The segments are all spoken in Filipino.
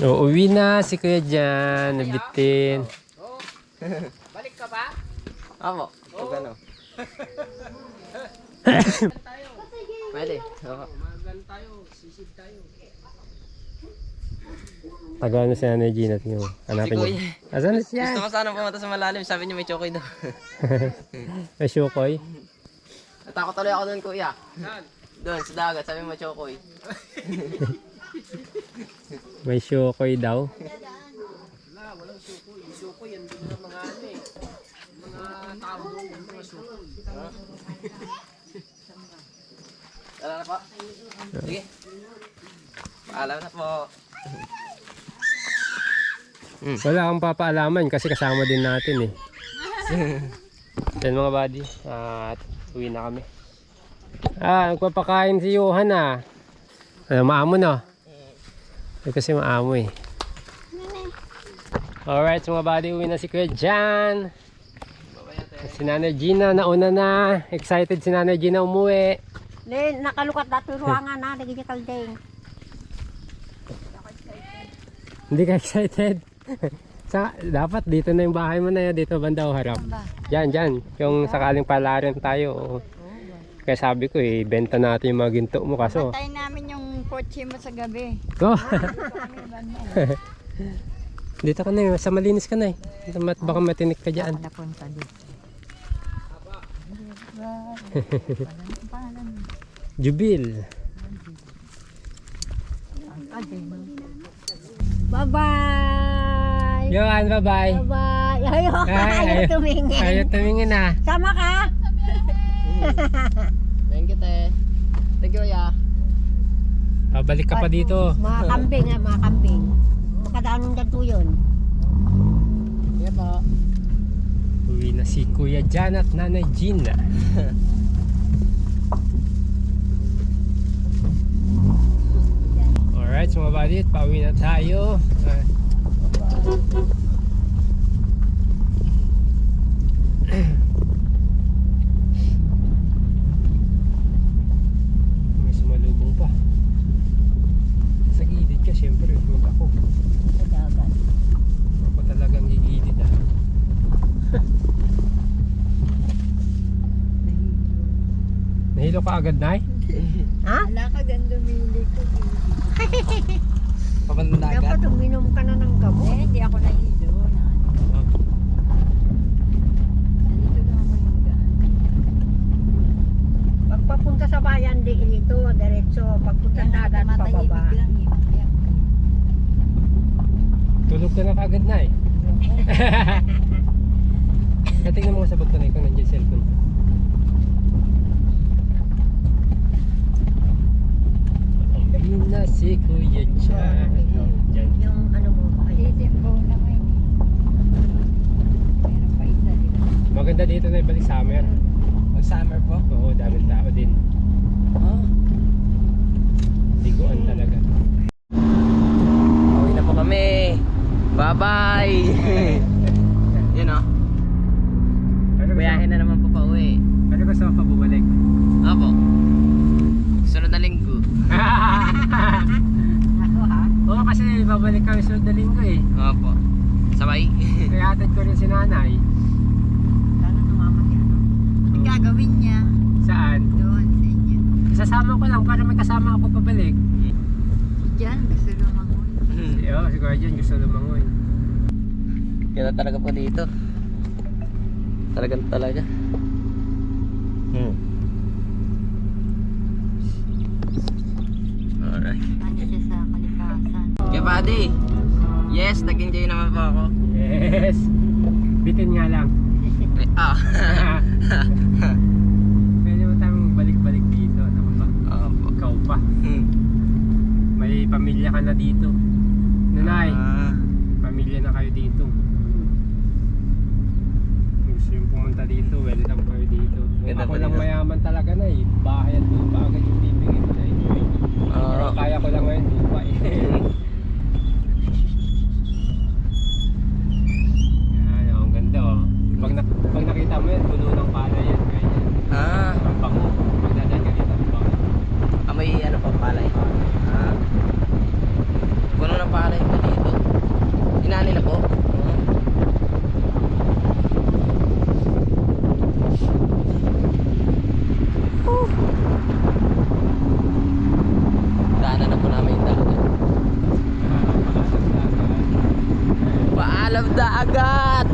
O, uwi na si Kuya Jan. Nabitin. Balik ka ba? Apo. Pag ano. Pwede. Magan tayo, sisid tayo. Tagal na si Nanay Gina. Tingnan mo. Hanapin Si niyo. Kuya. Asan na siya? Gusto ko sana pumunta sa malalim. Sabi niya may chokoy daw. May Shukoy. Natakot tuloy ako doon, kuya. Doon, sa dagat. Sabi mo chokoy. May Shukoy daw. Wala, walang suko. Yung yan din mga ano eh. Mga tao doon, mga suko. Tara na po. Sige. Paalam na po. Wala kang papaalaman kasi kasama din natin eh. Yan mga buddy. At uwi na kami. Ah, nagpapakain si Johan ah. Ano, maamo na. Eh, kasi maamo eh. Alright, so mga buddy, uwi na si Kuya Jan. Si Nanay Gina, nauna na. Excited si Nanay Gina umuwi. Le, nakalukat dati ruangan na, lagi niya kaldeng. Hindi ka excited? Sa, dapat dito na yung bahay mo na yan, dito banda o harap. Diyan, diyan. Yung sakaling palarin tayo. Kaya sabi ko eh, benta natin yung mga ginto mo kaso. Tayo namin yung kotse mo sa gabi. Go! dito ka na eh, sa malinis ka na eh. Mat- Baka matinik ka dyan. Napunta dito. Jubil. Bye-bye! Johan, bye-bye. Bye-bye! Ayaw, Ay, ayaw ayaw. tumingin. Ayaw tumingin ah. Sama ka? Thank you, te. Thank you, kuya. Babalik ka pa dito. Mga kambing ah, mga kambing. Makadaan ng ganito yun. Sige po. Uwi na si Kuya Jan at Nanay Gina. Alright, so mga buddy, pauwi na tayo. Ah. May sumalubong pa. Sa gilid ka, syempre, huwag ako. Sa dagat. Ako talagang gigilid ah. Nahilo ka agad, Nay? Ha? Wala ka gan dumili ko. Papunta dagat. Dapat uminom ka na ng gamot. Eh, hindi ako nahilo. Na. Gaan. Pagpapunta sa bayan, di ito, diretso. Pagpunta sa dagat, pababa. Tulog ka na kaagad, Nay. Natingnan mo sa bag ko na kung nandiyan cellphone ko. Ayun na si Kuya Chan. Yung ano mo, Titimbo naman. Meron pa isa din. Maganda dito na ibalik summer. Mag summer po. Oo, daming tao din. Oh. Liguan talaga. Uwi na po kami. Bye-bye. Yun o. Ano Buyahin na naman po pa uwi. Ano gusto mo pa bumalik? Apo. Sunod na linggo. ako ha? Oo, kasi babalik kami sunod na linggo eh. Apo. Sabay. Kaya atad ko rin si nanay. Sana sumama si ano. Ang gagawin niya Saan? doon sa inyo. Sasama ko lang para may kasama ako pabalik. Diyan, gusto lumangoy. Oo, siguro dyan gusto lumangoy. Kaya talaga po dito. Talagang talaga. Hmm. Alright. Ano siya sa kalikasan. Okay, buddy. Yes, nag-enjoy naman po ako. Yes! Bitin nga lang. Eh, ah. Pwede mo tayong balik-balik dito. Ano ba? Opo. Ikaw pa. Hmm. May pamilya ka na dito. Nanay, Ah. pamilya na kayo dito. Gusto yung pumunta dito, welcome kayo dito. Ganda ako lang mayaman talaga na eh. Bahay at lupa agad yung bibigyan ko sa inyo eh. Oo. kaya ko lang ngayon lupa eh. Yan, oh, ang ganda oh. Pag, na, pag nakita mo yan, puno ng palay yan. Ganyan. Ah. Ang bango. Pag dadaan ka dito, ang bango. Ah, may ano pa palay. Ah. palay ko dito. Inani na po. Oo. Daanan na po namin yung daanan. Paalam dagat!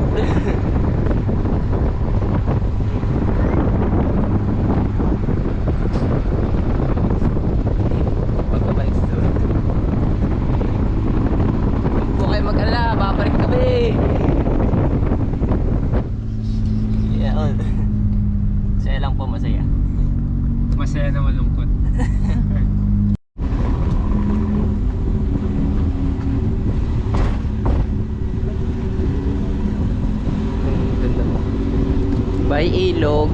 Pagkabalik sa doon. Huwag po kayo mag-alala, babalik kami! Yeah, on. Saya lang po masaya. Masaya na malungkot. Ang ganda mo. By ilog.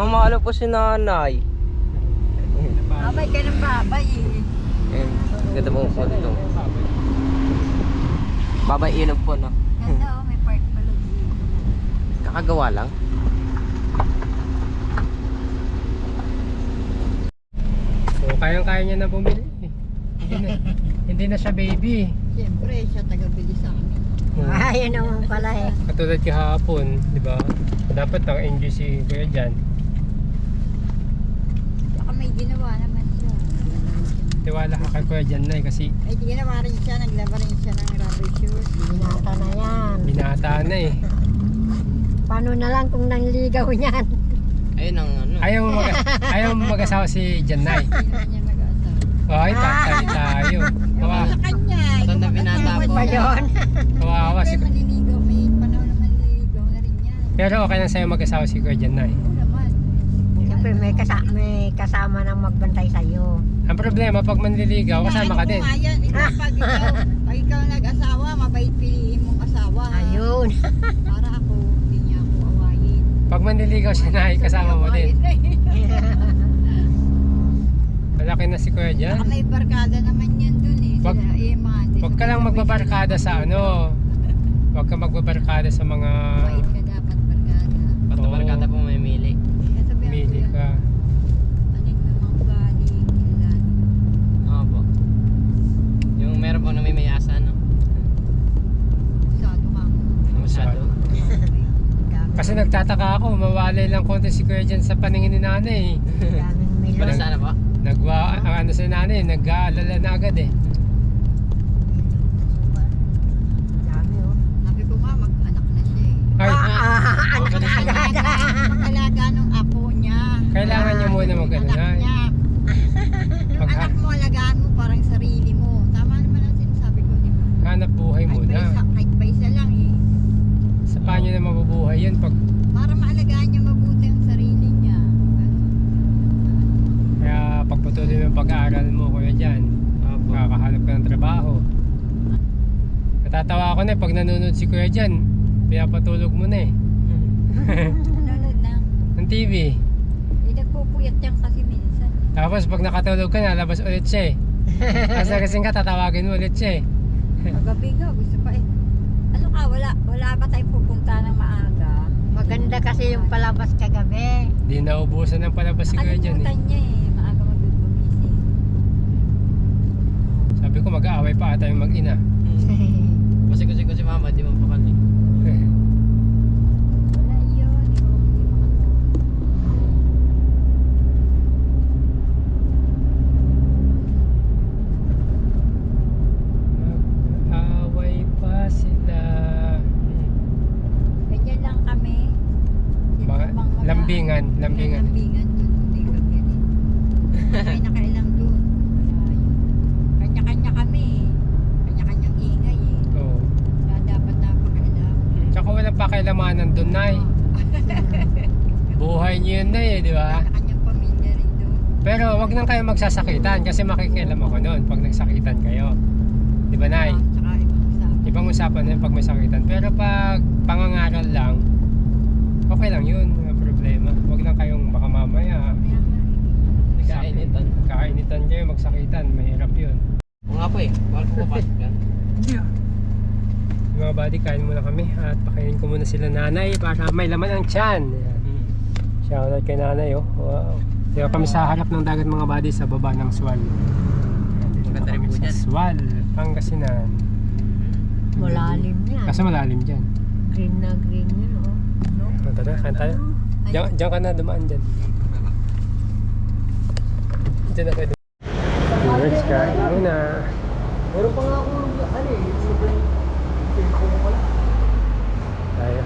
Namamalo po si nanay. Babay ka ng babay eh. Ayan, ganda mo po dito. Babay ilog po, no? Ganda oh, may park pala dito. Kakagawa lang. So, kayang-kaya niya na bumili. Hindi na, hindi na siya baby. Siyempre, siya taga-bili sa amin. Ayun naman pala eh. Katulad kahapon, di ba? Dapat nang-enjoy si Kuya Jan. Ginawa naman siya. Tiwala ka kay Kuya Jan na eh, kasi Ay, di ginawa rin siya. Naglaba rin siya ng rubber shoes. Binata na yan. binata na eh. Paano na lang kung nanligaw niyan? Ayun ang ano. Ayaw mag ayaw mag-asawa si Janay. Hindi niya mag-asawa. Ay, tatay tayo. Kawa, Sa kanya. Matanda kung binata po. Pa yun. kawawa si maniligaw. May panahon na maniligaw na rin yan. Pero okay lang sa'yo mag-asawa si Kuya Janay. Siyempre may, kasa may kasama nang magbantay sa'yo. Ang problema, pag manliligaw, kasama ka din. ko nga yan, ikaw, pag ikaw, pag ikaw nag-asawa, mabait piliin mong asawa. Ayun. Para ako, hindi niya ako awayin. Pag manliligaw si Nay, kasama mo din. Malaki na si Kuya Jan. Baka may barkada naman yan dun eh. Wag- Sila Emma. di Huwag ka lang magbabarkada sa ano. Huwag ka magbabarkada sa mga Mabait ka dapat barkada. Basta Oo. barkada po may mili. Kaya sabihan ko mili yan, ka. Anin mo mga ugali, kilala. Oo po. Yung meron po na may mayasa, no? Masyado ka. Masyado. Kasi nagtataka ako, mawalay lang konti si Kuya Jan sa paningin ni nanay. Daming milon. Wala sana po? Nagwa, ang ano si nanay, nag-aalala na agad eh. Dami oh. Sabi ko nga, mag-anak na siya eh. Ay, Ah, ah, anak na agad. Mag-alaga ng apo niya. kailangan niya muna mag-ano Anak na. niya. Yung Magha- anak mo, alagaan mo parang sarili mo. Tama naman ang sinasabi ko, di ba? Hanap buhay Kahit ba isa, kahit ba isa lang eh. Sa paano na mabubuhay yun pag Para maalagaan niya mabuti ang sarili niya. kaya pagpatuloy mo yung pag-aaral mo Kuya Jan. Opo. Kakahanap ka ng trabaho. Natatawa ako na eh, pag nanonood si Kuya Jan, pinapatulog mo na eh. Nanonood ng, Ng TV. eh nagpupuyat yan kasi minsan. Tapos pag nakatulog ka na, labas ulit siya eh. Tapos nagising ka, tatawagin mo ulit siya eh. Paggabi nga, gusto pa eh. Ano ka, wala, wala ba tayong pupunta ng maaga? Maganda kasi yung palabas kagabi. Di naubusan ng palabas si Kuya Jan eh. Nakalimutan niya eh, maaga magbubumising. Sabi ko mag-aaway pa ata yung mag-ina. Kasi kasi ko si mama, di mo pakali. Wala yun, di ko hindi makatulog. Mag-aaway pa sila. Ganyan lang kami. Sino Mga bang wala? lambingan, lambingan. Lambingan dun, hindi kami rin. May nakailang dun. Wala yun. Kanya-kanya kami eh. Kanya-kanyang ingay eh. Oo. Wala dapat napakailang. Pakialamanan doon na eh. Buhay niyo yun na eh, di ba? Kanya-kanyang pamilya rin dun. Pero wag nang kayo magsasakitan kasi makikialam ako noon pag nagsakitan kayo. Di ba, Nay? Ah, Tsaka ibang usapan. Ibang usapan na yun pag may sakitan. Pero pag pangangaral lang, okay lang yun. Walang problema. Wag lang kayong baka mamaya Kaya nga eh. Nagkainitan. kainitan kayo, magsakitan. Mahirap yun. Oo nga po eh. Bawal po papasok yan. Hindi ah. Mga buddy, kain muna kami at pakainin ko muna sila nanay para may laman ang tiyan. Ayan. Shoutout kay nanay oh. Wow. Dito kami sa harap ng dagat mga buddy sa baba ng Swal. Maganda rin kami po sa dyan. Swal, Pangasinan. Malalim yan. Kasi malalim dyan. Green na green yan, oh. No? Kanta na, kanta na. Diyan, diyan ka na, dumaan dyan. Diyan na kayo dumaan. Viewers, kain muna. Meron pa nga ako, ano eh, sobrang film ko pala. Tayo.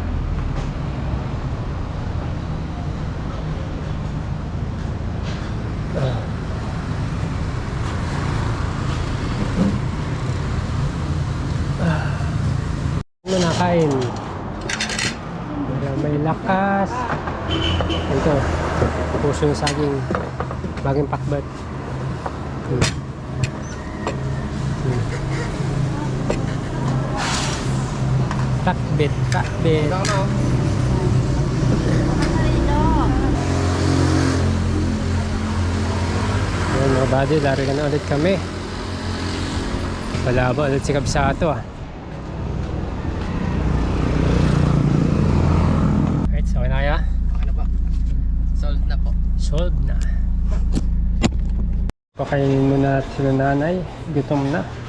Ah. Ah. Ano nakain? Para may lakas. Ito. Puso ng saging. Baging pakbat. Hmm. Wala ka oh. Yan mga buddy, lari ka na ulit kami. Wala ba ulit si Kabsato ah. Right, so na kaya? Okay na po. Solved na po. Solved na. Pakainin mo na sila nanay. Gutom na.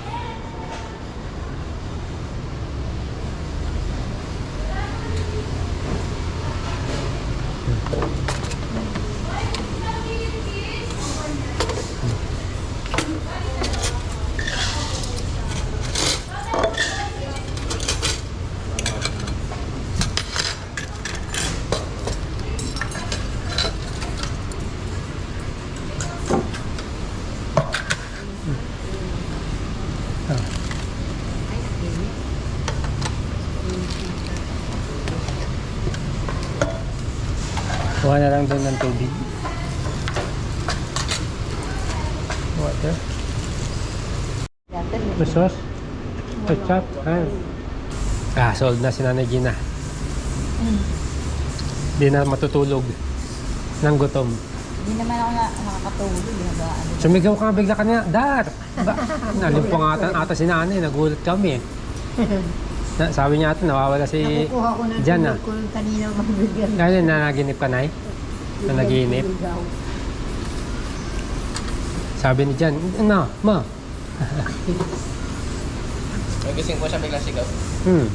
Kuha na lang doon ng tubig. Water. Pusos? Ketchup? Ah. ah, sold na si Nanay Gina. Di na matutulog ng gutom. Hindi naman ako na, nakakatulog. Di ba? Ano, Sumigaw ka bigla kanina, Dar! Ba? Nalimpo nga ata, si nanay, nagulat kami. Na, sabi niya ata, nawawala si Nakukuha ko na Jan ah. tulog ko kanina nanaginip ka, Nay? Nanaginip? Sabi ni Jan, ano, ma? Nagising po siya biglang sigaw. Hmm.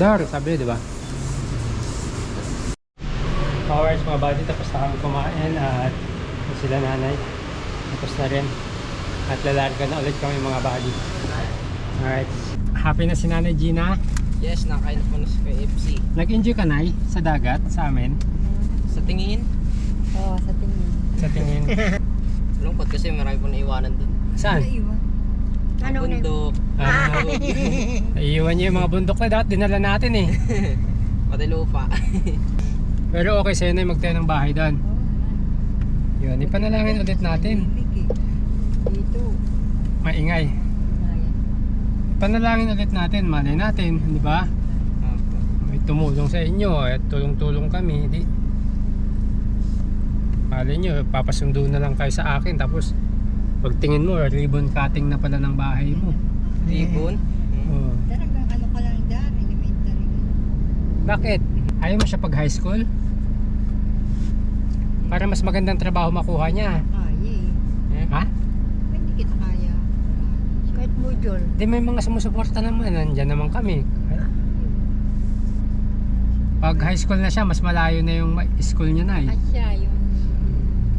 Dar, sabi di ba? Hours mga buddy, tapos na kami kumain at sila nanay. Tapos na rin. At lalarga na ulit kami mga buddy. Alright. Happy na si Nanay Gina. Yes, nakain na po na sa KFC. Nag-enjoy ka, Nay, sa dagat, sa amin? Sa tingin, Oo, sa tingin. Sa tingin. lungkot kasi marami po naiwanan dun. Saan? Iwan. Anong name? Bundok, Ah, naiiwan niyo yung mga bundok na dapat dinala natin eh. pati lupa. Pero okay sa'yo na yung magtayo ng bahay doon. Yun, ipanalangin ulit natin. Dito. Maingay. Ayan. Panalangin ulit natin, malay natin, di ba? May tumulong sa inyo at tulong-tulong kami. Di, malay nyo, papasundo na lang kayo sa akin tapos pagtingin mo, ribbon cutting na pala ng bahay mo. Tipon. Oh. Talagang ano ka lang dyan, elementary. Bakit? Ayaw mo siya pag high school? Para mas magandang trabaho makuha niya. Kaya eh. Ha? Hindi kita kaya. Kahit mo dyan. Di may mga sumusuporta naman, nandyan naman kami. Pag high school na siya, mas malayo na yung school niya na eh. At siya, yung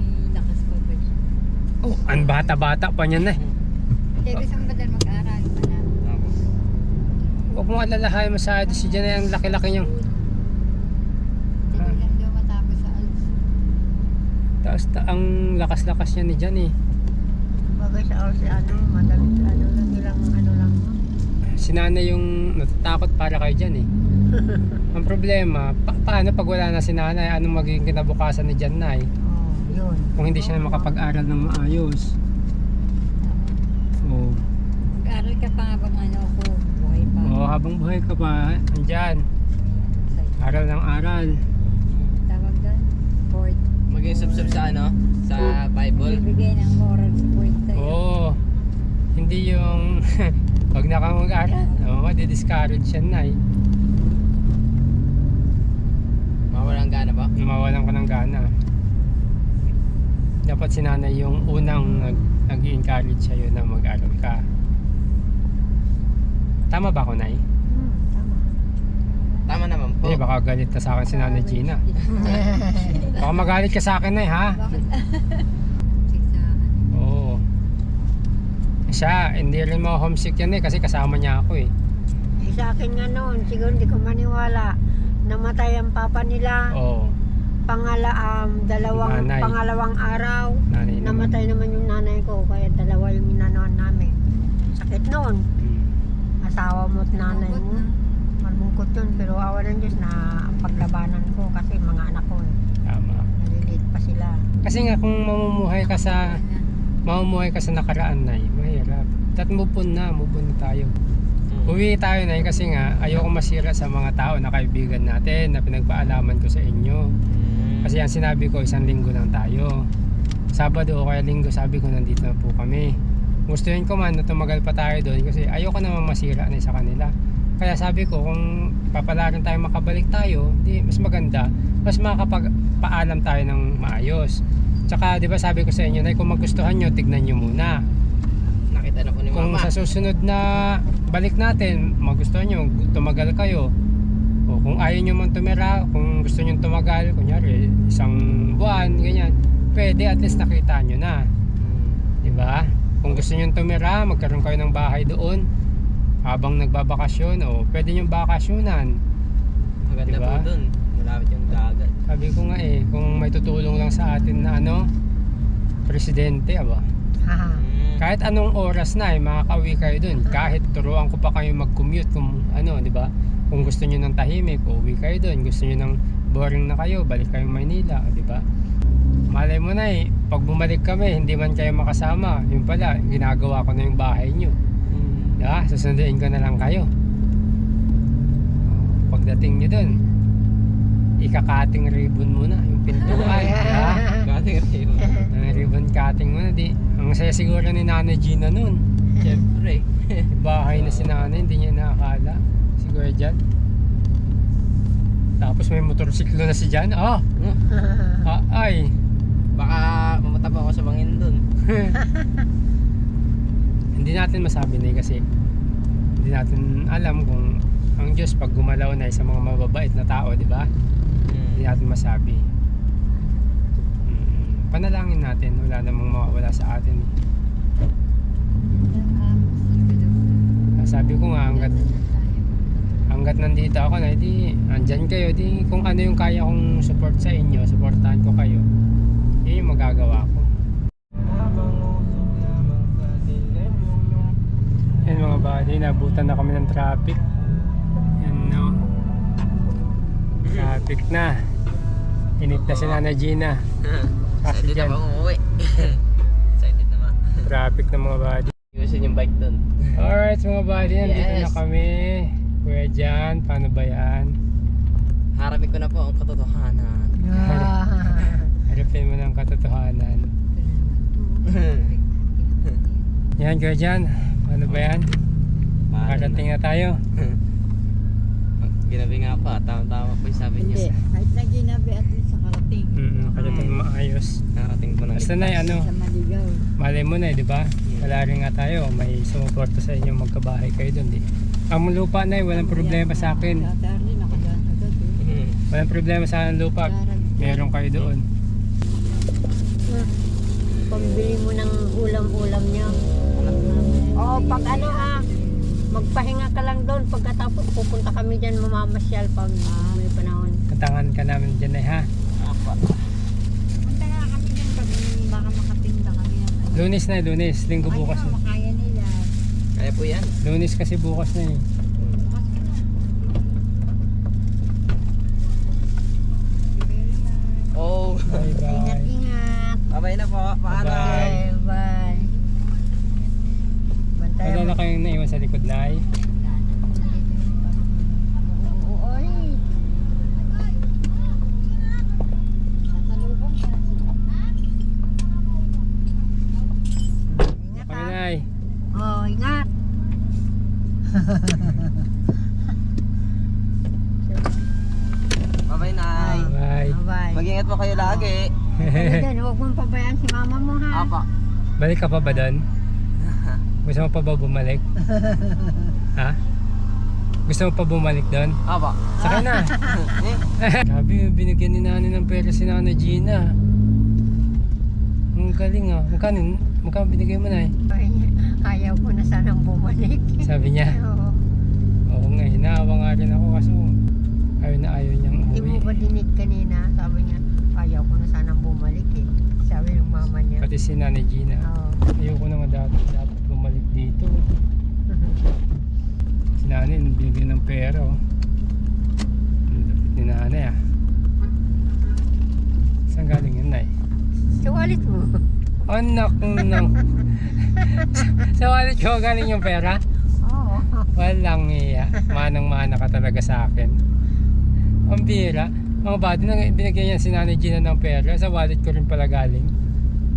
may lakas pa ba siya? Oh, ang bata-bata pa niya na eh. Hindi, gusto mo ba dahil mag-aaral pa na? Opo. Huwag mo alalahain masyado si Jan na yung laki-laki niyang. Hindi lang daw matapos sa ALS. Tapos ta- ang lakas-lakas niya ni Jan eh. Bagay sa or si ano, madami ano lang ilang ano lang. Si nanay yung natatakot para kay Jan eh. ang problema, pa- paano pag wala na si nanay, anong magiging kinabukasan ni Jan na eh? Oh, yun. Kung hindi siya makapag-aral ng maayos. Oh. Mag-aaral ka pa nga bang ano ko, buhay pa. oh, habang buhay ka pa, andyan. Aral ng aral. Tawag doon, support. Maging subsub sa ano? Sa Bible. Bibigay ng moral support sa'yo. Oo. Hindi yung pag na ka mag-aral, oh, madi-discourage yan na eh. Mawalang gana ba? Mawalan ka ng gana. Dapat si nanay yung unang nag, nag-encourage sa'yo na mag-aral ka. Tama ba ako, Nay? Hmm, tama. Tama naman po. Eh, baka galit ka sa akin si Nanay Gina. Baka magalit ka sa akin, Nay, ha? Oo. Siya, hindi rin mo homesick yan eh, kasi kasama niya ako eh. Eh, sa akin nga noon, siguro hindi ko maniwala. Namatay ang papa nila. Oo. Pangala, um, dalawang, Nanay. pangalawang araw. Nanay naman. Namatay naman yung nanay ko, kaya dalawa yung inanoan namin. Sakit noon. Mm. Asawa mo at nanay mo. Malungkot yun, pero awa ng Diyos na ang paglabanan ko kasi mga anak ko, eh, Tama. naliliit pa sila. Kasi nga kung mamumuhay ka sa mamumuhay ka sa nakaraan na mahirap. That move on na, move on na tayo. Uwi tayo na kasi nga ayoko masira sa mga tao na kaibigan natin na pinagpaalaman ko sa inyo. Kasi ang sinabi ko isang linggo lang tayo. Sabado o kaya linggo sabi ko nandito na po kami. Gustuhin ko man na tumagal pa tayo doon kasi ayoko naman masira na sa kanila. Kaya sabi ko kung papalaran tayo makabalik tayo, di mas maganda, mas makakapag-paalam tayo ng maayos. Tsaka 'di ba sabi ko sa inyo na kung magustuhan nyo, tignan nyo muna. Nakita na po ni Kung Mama. sa susunod na balik natin, magustuhan nyo, tumagal kayo. O kung ayaw nyo man tumira, kung gusto nyo tumagal, kunyari isang buwan, ganyan, pwede at least nakita nyo na. Mm. Di ba? Kung gusto nyo tumira, magkaroon kayo ng bahay doon habang nagbabakasyon o pwede nyo bakasyonan. Maganda Diba? po dun. Malapit yung dagat. Sabi ko nga eh, kung may tutulong lang sa atin na ano, presidente, aba. Haha. Mm. Kahit anong oras na eh, makakauwi kayo dun. Kahit turuan ko pa kayo mag-commute kung ano, di ba? Kung gusto nyo ng tahimik, uwi kayo dun. Gusto nyo ng boring na kayo, balik kayo Maynila, di ba? Malay mo na eh, pag bumalik kami, hindi man kayo makasama. Yun pala, ginagawa ko na yung bahay nyo. Mm. Di ba? Susunduin ko na lang kayo. Pagdating nyo dun, ikakating ribbon muna yung pintuan. ba? Galing rin. Ang ribbon cutting muna, di. Ang saya siguro ni Nanay Gina nun. Siyempre. May bahay na si nanay, hindi niya nakakala. Jan. Tapos may motorsiklo na si Jan. Ah! Mm. ah ay! Baka mamata pa ako sa bangin dun. Hindi natin masabi na eh, kasi hindi natin alam kung ang Diyos pag gumalaw na eh sa mga mababait na tao, di ba? Hindi Mm. natin masabi. Mm, panalangin natin, wala namang mawawala sa atin. eh. Sabi ko nga, hanggat hanggat nandito ako na, di andyan kayo, di kung ano yung kaya kong support sa inyo, supportahan ko kayo, yun yung magagawa ko. Yan mga buddy, nabutan na kami ng traffic. Yan no. Traffic na. Init na si Nana Gina. Kasi dyan. Excited naman. traffic na mga buddy. Iusin yung bike dun. Alright mga buddy, nandito na kami. Kuya Jan, paano ba yan? Harapin ko na po ang katotohanan. Harapin mo ng katotohanan. Yan Kuya Jan, paano ba yan? Makarating na tayo. Ginabi nga pa, tama-tama po yung sabi Hindi, niyo. kahit na ginabi at least sa karating. Mm, nakarating maayos. Nakarating po ng Basta na ano, Sa maligaw. malay mo na eh, di ba? Wala rin nga tayo, may sumuporta sa inyo magkabahay kayo doon. Di. Ang lupa na eh, walang problema sa akin. Mhm. Walang problema sa akin lupa. Meron kayo doon. Pambili mo ng ulam-ulam niya. Oo, pag ano ah, magpahinga ka lang doon. Pagkatapos pupunta kami dyan mamamasyal pag may panahon. Katangan ka namin dyan eh ha. Apa. Punta na kami dyan pag baka makatinda kami. ng ano. Lunes na, lunes. Linggo bukas Ay, na. makaya nila. Kaya po yan. Lunes kasi bukas na eh. Bukas. Very. Oh. Bye bye. Ingat-ingat. Babay na po. Paalam. Bye. Bye. Bye. Bantayan Wala na kayong naiwan sa likod na eh. Oo, oy. Sasalubong ka. Ingat Kami ah. na eh. Oh, Bye-bye, Nay. Bye. Bye. Mag-ingat po kayo lagi. Ano din, huwag mong pabayaan si mama mo ha. Apa. Balik ka pa ba doon? Gusto mo pa ba bumalik? ha? Gusto mo pa bumalik doon? Apa. Sakay na. Eh, Sabi, binigyan ni nanay ng pera si nanay Gina. Ang galing ah. Magkano, magkano binigay mo na eh? Sabi Ayaw ko na sanang bumalik. Sabi niya. Oo. Oo nga, hinaawa nga rin ako kaso ayaw na ayaw niyang Hindi mo ba umuwi. dinig kanina? Sabi niya, ayaw ko na sanang bumalik eh. Sabi ng mama niya. Pati si nanay Gina. Oo. Ayoko naman dapat, dapat bumalik dito. Si nanay, binigyan ng pera oh. Ang lapit ni nanay ah. Saan galing yun, Nay? Sa wallet mo. Anak nang... sa, wallet ko galing yung pera? Oo. Walang iya. Manang-mana ka talaga sa akin. Ang bira. Mga body, binigyan yan si Nanay Gina ng pera. Sa wallet ko rin pala galing.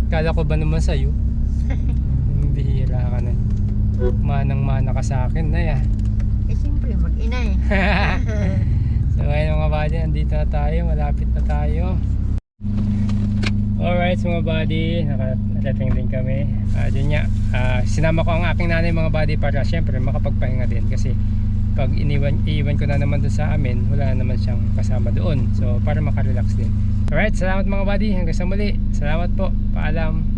Kala ko ba naman sa'yo? Bihira ka na. Manang-mana ka sa akin na ya. Eh siyempre, mag-ina eh. so ayun mga buddy, andito na tayo. Malapit na tayo. Alright mga buddy, nakarating din kami. Uh, yun nga, ah, sinama ko ang aking nanay mga buddy para syempre makapagpahinga din kasi pag iniwan, iiwan ko na naman doon sa amin, wala na naman siyang kasama doon. So para makarelax din. Alright, salamat mga buddy. Hanggang sa muli. Salamat po. Paalam.